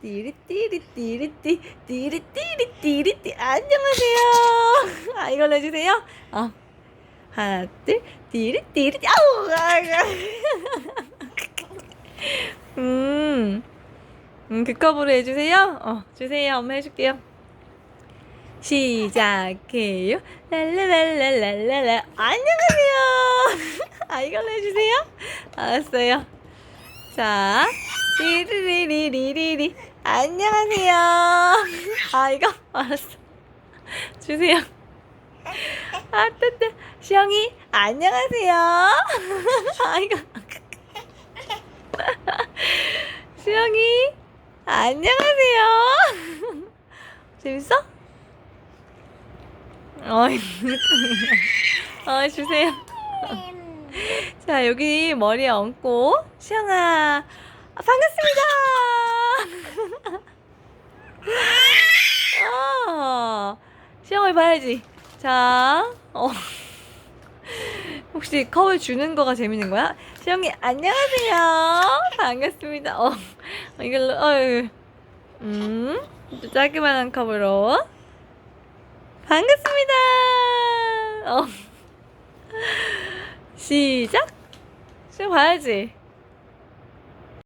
띠리띠리 띠리띠 띠리띠리 띠리띠 안녕하세요. 아 이걸로 해주세요. 어 하나 둘 띠리띠리 아우. 음, 음 극커브로 해주세요. 어 주세요. 엄마 해줄게요. 시작해요. 랄랄랄랄랄랄라. 안녕하세요. 아, 이걸로 해주세요. 알았어요. 자, 리리리리리리. 안녕하세요. 아, 이거 알았어. 주세요. 아, 따따. 시영이, 안녕하세요. 아, 이거. 시영이, 안녕하세요. 재밌어? 어이, 어, 주세요. 자, 여기 머리에 얹고, 시영아, 아, 반갑습니다! 시영을 봐야지. 자, 어. 혹시 컵을 주는 거가 재밌는 거야? 시영이, 안녕하세요! 반갑습니다. 어, 이걸로, 어유 음, 또 자그마한 컵으로. 반갑습니다. 어. 시작. 지금 봐야지.